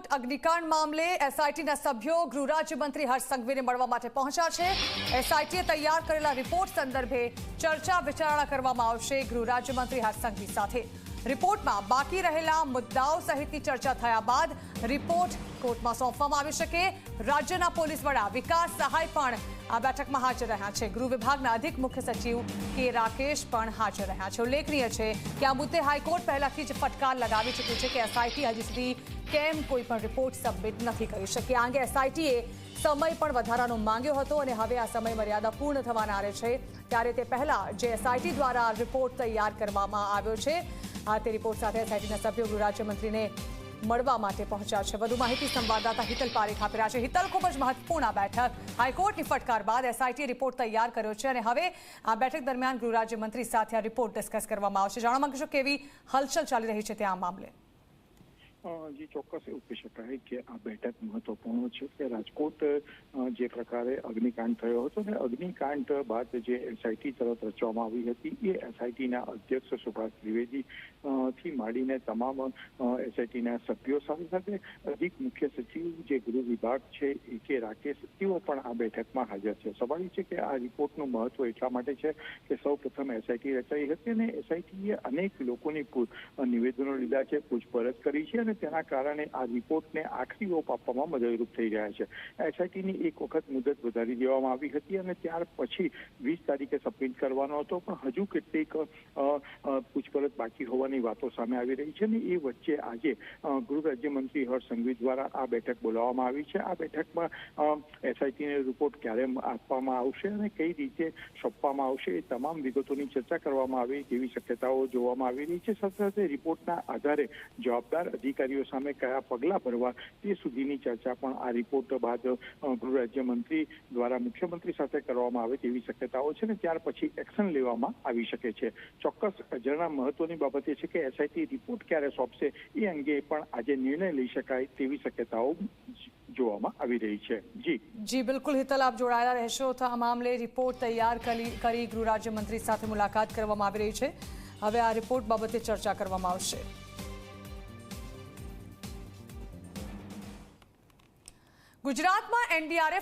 High court અગ્નિકાંડ મામલે એસઆઈટીના સભ્યો ગૃહ રાજ્યમંત્રી હર્ષ સંઘવીને મળવા માટે પહોંચ્યા છે. એસઆઈટીએ તૈયાર કરેલા રિપોર્ટ સંદર્ભે ચર્ચા વિચારણા કરવામાં આવશે ગૃહ રાજ્યમંત્રી હર્ષ સંઘવી સાથે. રિપોર્ટમાં બાકી રહેલા મુદ્દાઓ સહિતની ચર્ચા થયા બાદ રિપોર્ટ કોર્ટમાં સોંપવામાં આવી શકે. રાજ્યના પોલીસ વડા વિકાસ સહાય પણ આ બેઠકમાં હાજર રહ્યા છે. ગૃહ વિભાગના અધિક મુખ્ય સચિવ કે રાકેશ પણ હાજર રહ્યા છે. ઉલ્લેખનીય છે કે આ મુદ્દે હાઈકોર્ટ પહેલાથી જ ફટકાર લગાવી ચૂક્યું છે કે એસઆઈટી હજી સુધી કેમ કોઈ પણ રિપોર્ટ સબમિટ નથી કરી શકી આ અંગે એસઆઈટીએ સમય પણ વધારાનો માંગ્યો હતો અને હવે આ સમય મર્યાદા પૂર્ણ થવાના આરે છે. ત્યારે તે પહેલા જે એસઆઈટી દ્વારા રિપોર્ટ તૈયાર કરવામાં આવ્યો છે. આ તે રિપોર્ટ સાથે એસઆઈટીના સભ્યો ગૃહરાજ્યમંત્રીને મળવા માટે પહોંચ્યા છે. વધુ માહિતી સંવાદદાતા હિતલ પારેખ આપી રહ્યા છે. હિતલ, ખૂબ જ મહત્વપૂર્ણ આ બેઠક. હાઈકોર્ટની ફટકાર બાદ એસઆઈટીએ રિપોર્ટ તૈયાર કર્યો છે અને હવે આ બેઠક દરમિયાન ગૃહ રાજ્યમંત્રી સાથે આ રિપોર્ટ ડિસ્કસ કરવામાં આવશે. જાણવા માંગશો કેવી હલચલ ચાલી રહી છે ત્યાં આ મામલે. જી, ચોક્કસ એવું કહી શકાય કે આ બેઠક મહત્વપૂર્ણ છે કે રાજકોટ જે પ્રકારે અગ્નિકાંડ થયો હતો ને અગ્નિકાંડ બાદ જે એસઆઈટી તરફ રચવામાં આવી હતી, એ એસઆઈટીના અધ્યક્ષ સુભાષ ત્રિવેદી થી માંડીને તમામ એસઆઈટીના સભ્યો સાથે સાથે અધિક મુખ્ય સચિવ જે ગૃહ વિભાગ છે, એ કે રાકેશ, તેઓ પણ આ બેઠકમાં હાજર છે. સ્વાભાવિક છે કે આ રિપોર્ટનું મહત્વ એટલા માટે છે કે સૌ પ્રથમ એસઆઈટી રચાઈ હતી અને એસઆઈટીએ અનેક લોકોની નિવેદનો લીધા છે, પૂછપરછ કરી છે અને તેના કારણે આ રિપોર્ટને આખરી ઓપ આપવામાં મદદરૂપ થઈ રહ્યા છે. એસઆઈટીની એક વખત મુદત વધારી દેવામાં આવી હતી અને ત્યાર પછી વીસ તારીખે સબમિટ કરવાનો હતો, પણ હજુ કેટલીક પૂછપરછ બાકી હોવાની વાતો સામે આવી રહી છે ને એ વચ્ચે આજે ગૃહ રાજ્યમંત્રી હર્ષ સંઘવી દ્વારા આ બેઠક બોલાવવામાં આવી છે. આ બેઠકમાં એસઆઈટીને રિપોર્ટ ક્યારે આપવામાં આવશે અને કઈ રીતે સોંપવામાં આવશે એ તમામ વિગતોની ચર્ચા કરવામાં આવી તેવી શક્યતાઓ જોવામાં આવી રહી છે. સાથે સાથે રિપોર્ટના આધારે જવાબદાર અધિકારીઓ સામે કયા પગલાં ભરવા તે સુધીની ચર્ચા પણ આ રિપોર્ટ બાદ ગૃહ રાજ્યમંત્રી દ્વારા મુખ્યમંત્રી સાથે કરવામાં આવે તેવી શક્યતાઓ છે ને ત્યાર પછી એક્શન લેવામાં આવી શકે છે. ચોક્કસ જણા મહત્વની બાબત એ છે કે એસઆઈટી રિપોર્ટ ક્યારે સોંપશે એ અંગે પણ આજે નિર્ણય લઈ શકાય તેવી શક્યતાઓ જોવામાં આવી રહી છે. જી. જી, બિલકુલ. હિતલ જોડાયેલા રહેશો આ મામલે રિપોર્ટ તૈયાર કરી ગૃહ રાજ્યમંત્રી સાથે મુલાકાત કરવામાં આવી રહી છે. હવે આ રિપોર્ટ બાબતે ચર્ચા કરવામાં આવશે. ગુજરાતમાં એનડીઆરએફ